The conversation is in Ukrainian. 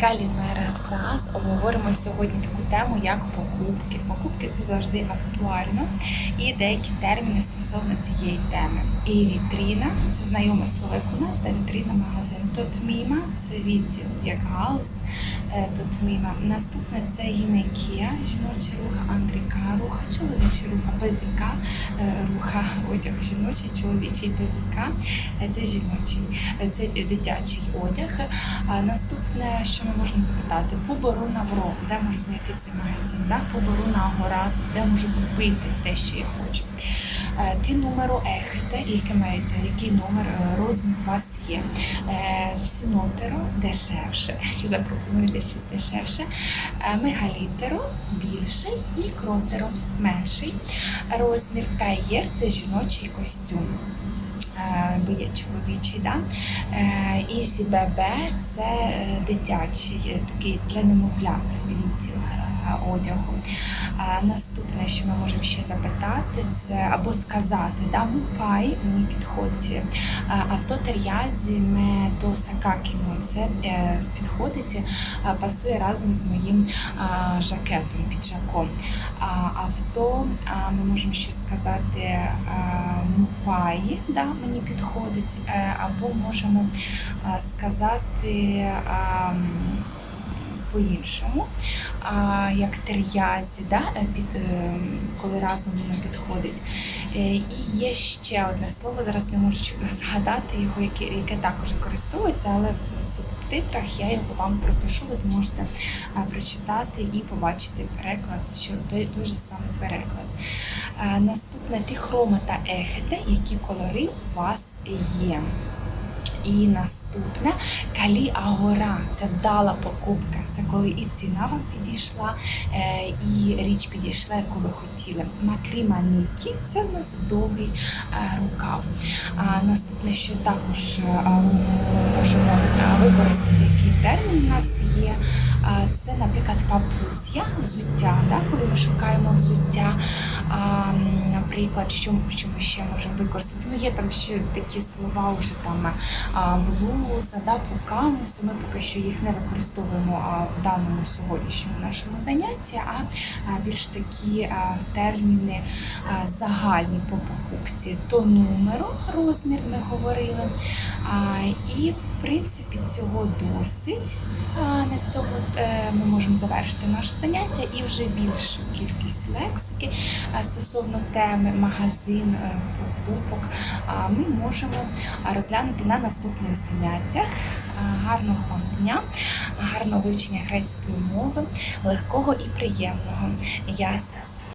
Калімера САС. Обговоримо сьогодні таку тему, як покупки. Покупки це завжди актуально і деякі терміни стосовно цієї теми. І вітріна це знайоме слово як у нас, де вітріна магазин. Тотміма це відділ як галс. е, Тотміма. Наступне це гінекія, жіночий рух, андріка, руха, чоловічий рух, безіка, е, руха, одяг жіночий, чоловічий безіка. Е, Це жіночий, це дитячий одяг. Наступне, що ми можемо запитати, по Борона Вро, де можу знайти цей магазин, да? по Борона Горазу, де можу купити те, що я хочу. Е, Ти номеру ехте, яке який номер е, розмір у вас є. Е, Сінотеро дешевше, чи запропонуєте щось дешевше. Мегалітеро більший, лікротеро менший. Розмір таєр це жіночий костюм. Е, Бо є чоловічий, да? Е, Ізі ББ це е, дитячий, такий для немовлят відділ одягу. А наступне, що ми можемо ще запитати, це або сказати, да, мупай мені підходить е, авто тер'язі ме до сакакімо. Це е, підходить, е, пасує разом з моїм жакетом, піджаком. Авто ми можемо ще сказати а, мупаї, да, мені підходить, або можемо сказати. По-іншому, як тер'язі, да, е, е, коли разом воно підходить. Е, І є ще одне слово, зараз не можу згадати його, яке, яке також використовується, але в субтитрах я його вам пропишу, ви зможете прочитати і побачити переклад, що той, той же самий переклад. Наступне ти хрома та ехете, які кольори у вас є. І наступне калі агора це вдала покупка. Це коли і ціна вам підійшла, е, і річ підійшла, яку ви хотіли. Макріманікі це в нас довгий е, рукав. А наступне, що також е, ми можемо використати, який термін у нас є, це, наприклад, папуція, взуття. Да? Шукаємо взуття, наприклад, що, що ми ще можемо використати. Ну, є там ще такі слова, вже там а, блуза, да, пуканусу. Ми поки що їх не використовуємо в даному сьогоднішньому нашому занятті, а, більш такі терміни загальні по покупці. То номеру розмір ми говорили. І в принципі цього досить. На цьому е, ми можемо завершити наше заняття і вже більшу кількість лексики стосовно теми магазин, е, покупок. Ми можемо розглянути на наступних заняттях. Гарного вам дня, гарного вивчення грецької мови, легкого і приємного. Ясяс.